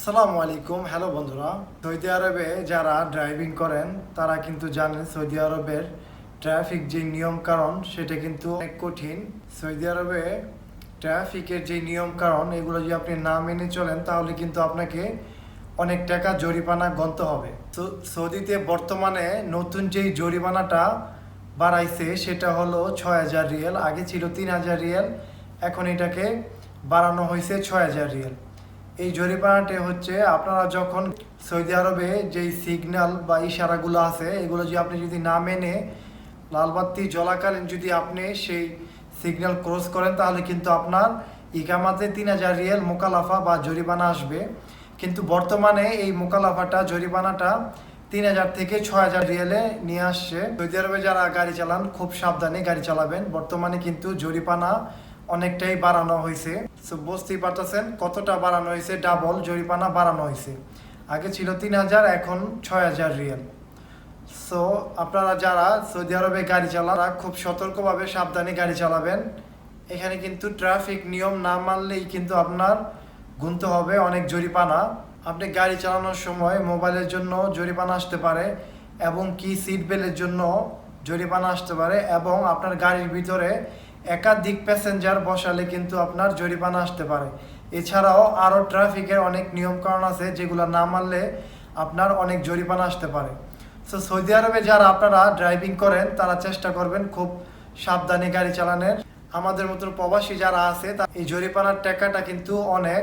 আসসালামু আলাইকুম। হ্যালো বন্ধুরা, সৌদি আরবে যারা ড্রাইভিং করেন, তারা কিন্তু জানেন সৌদি আরবের ট্রাফিক যে নিয়ম কারণ সেটা কিন্তু অনেক কঠিন। সৌদি আরবে ট্রাফিকের যে নিয়ম কারণ এগুলো যদি আপনি না মেনে চলেন, তাহলে কিন্তু আপনাকে অনেক টাকা জরিমানা গণতে হবে। তো সৌদিতে বর্তমানে নতুন যেই জরিমানাটা বাড়াইছে, সেটা হলো ছয় হাজার রিয়েল, আগে ছিল তিন হাজার রিয়েল, এখন এটাকে বাড়ানো হয়েছে ছয় হাজার রিয়েল। এই জরিমানাটি হচ্ছে আপনারা যখন সৌদি আরবে যেই সিগন্যাল বা ইশারাগুলো আছে, এগুলো যদি আপনি যদি না মেনে, লালবাতি জলাকালীন যদি আপনি সেই সিগন্যাল ক্রস করেন, তাহলে কিন্তু আপনার ইকামাতে তিন হাজার রিয়েল মোকালাফা বা জরিমানা আসবে। কিন্তু বর্তমানে এই মোকালাফাটা, জরিমানাটা তিন হাজার থেকে ছয় হাজার রিয়েলে নিয়ে আসছে। সৌদি আরবে যারা গাড়ি চালান, খুব সাবধানে গাড়ি চালাবেন। বর্তমানে কিন্তু জরিমানা অনেকটাই বাড়ানো হয়েছে। সো বুঝতেই পারতেছেন কতটা বাড়ানো হয়েছে। ডাবল জরিমানা বাড়ানো হয়েছে। আগে ছিল তিন হাজার, এখন ছয় হাজার রিয়েল। সো আপনারা যারা সৌদি আরবে গাড়ি চালান খুব সতর্কভাবে সাবধানে গাড়ি চালাবেন। এখানে কিন্তু ট্রাফিক নিয়ম না মানলেই কিন্তু আপনার গুনতে হবে অনেক জরিমানা। আপনি গাড়ি চালানোর সময় মোবাইলের জন্য জরিমানা আসতে পারে এবং কি সিট বেল্টের জন্য জরিমানা আসতে পারে এবং আপনার গাড়ির ভিতরে একাধিক প্যাসেঞ্জার বসালে কিন্তু আপনার জরিমানা আসতে পারে। এছাড়াও আরও ট্রাফিকের অনেক নিয়মকানুন আছে যেগুলো না মানলে আপনার অনেক জরিমানা আসতে পারে। সো সৌদি আরবে যারা আপনারা ড্রাইভিং করেন, তারা চেষ্টা করবেন খুব সাবধানে গাড়ি চালানোর। আমাদের মতো প্রবাসী যারা আছে এই জরিমানার টাকাটা কিন্তু অনেক।